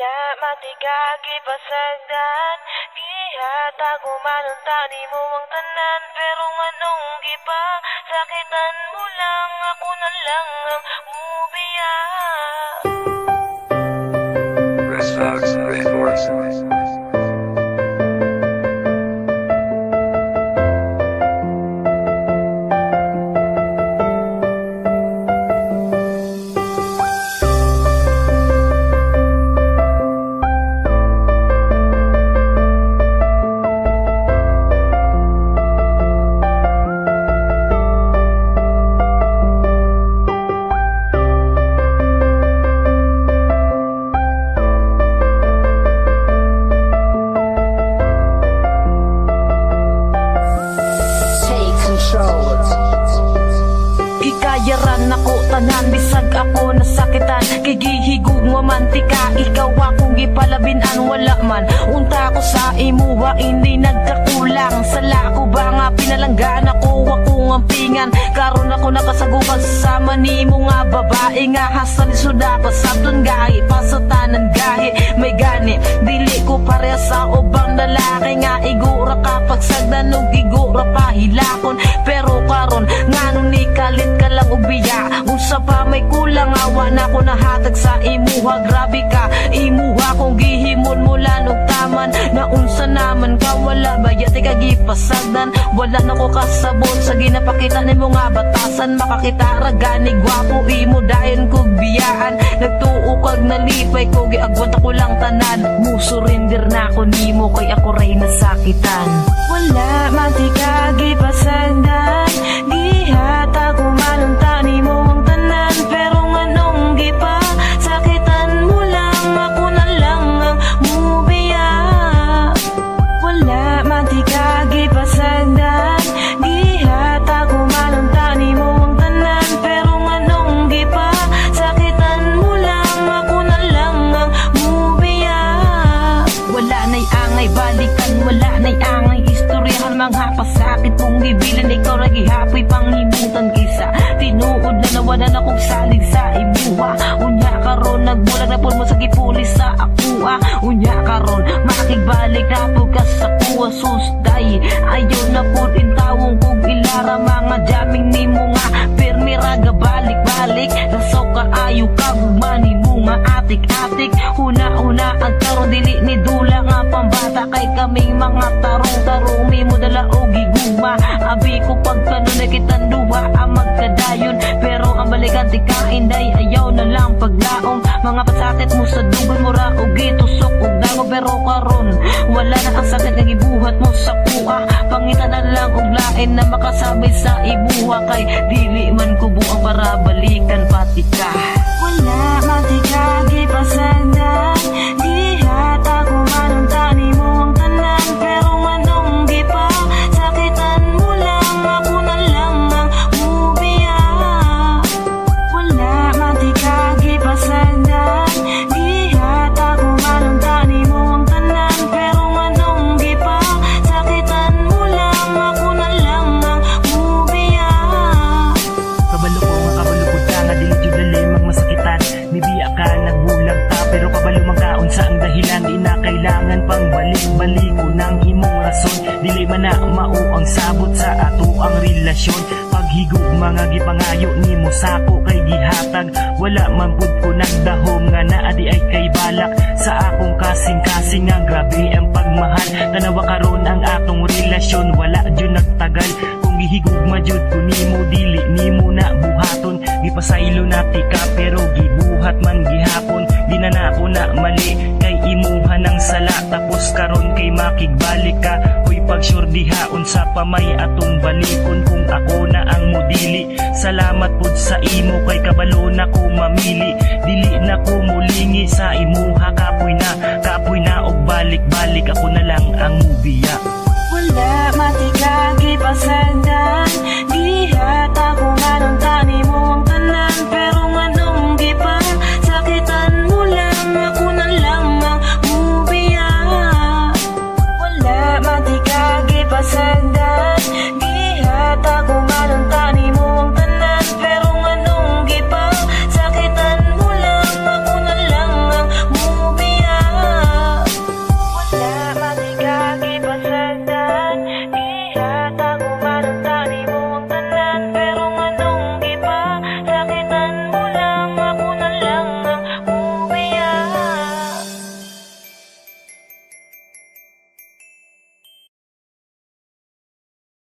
Wala matigagi pasagdan Gihatag umanon tani mo ang tanan Pero nganong gipa Sakitan mo lang Ako na lang ang Chris Fox Records. Gikayaran ako tanan bisag ako nasakitan Gigihigug mo mantika ikaw akong gipalabinan wala man. Unta ko sa imuha hindi nagkakulang. Sala ko ba nga pinalanggan ako? Ako ngampingan Karon ako nakasagukan sama ni mo nga babae nga. Hasan suda pa sabton gahi pasatanan gahi. May gani dili ko pareha sa ubang lalaki nga. Igura kapag sagdan og igura pa hilakon pa may kulang awa na ko nahatag sa imuha. Grabe ka imuha kong gihimon mula og taman. Na unsa naman ka wala bayat ka gipasagdan wala na ko kasabot sa ginapakita nimo nga batasan. Makakita ra gani gwapo imo dayon kog biyaan. Nagtuo kag nalipay ko giagwanta ko lang tanan. Mo surrender na ako nimo kay ako ray nasakitan. Wala matigagi mong gibilan Ikaw na gihapoy panghimutan kisa Tinuod na nawalan akong salig sa imuha Unya karon nagbulag na po mo sa gipulis sa akua. Unya karon makigbalik na po ka sa kuwa susday Ayaw na po din tawong kog ilara Mga jaming nimo nga. Pirmi raga balik-balik Nasaw ka ayaw ka gumani mo nga atik-atik. Huna-huna ang karon dili ni dula nga pambata Kay kaming mga tarong-tarong. May mo duha ang magkadayon Pero ang balikan di kainday Ayaw na lang paglaom Mga pasakit mo sa dugay mo ra o gitusok og dago Pero karon wala na ang sakit nga gibuhat mo sa kuha. Pangitan na lang og lain na makasabay sa ibuha Kay dili man ko buang para masakitan Mibiya ka nagbulag ta pero kabalo man kaon sa ang dahilan. Di na kailangan pang balik-balik ko ng imong rason. Dili man na mao ang sabot sa ato ang relasyon. Paghigog mga gipangayo nimo sako kay gihatag. Wala man pud ko nagdahom nga naa di ay kay balak. Sa akong kasing-kasing nga grabe ang pagmahal. Tanawa karon ang atong relasyon wala jud nagtagal gihigugma jud ko nimo dili nimo na buhaton. Gipasaylo na tika pero gibuhat man gihapon. Di na na ako na mali kay imuha ng sala. Tapos karon kay makigbalik ka. Huy pagsurdihaon sa pamay atong balikon? Kung ako na ang mudili salamat pud sa imo kay kabalo na ko mamili. Dili na ko mulingi sa imuha kapoy na kapoy na og balik-balik. Ako na lang ang mubiya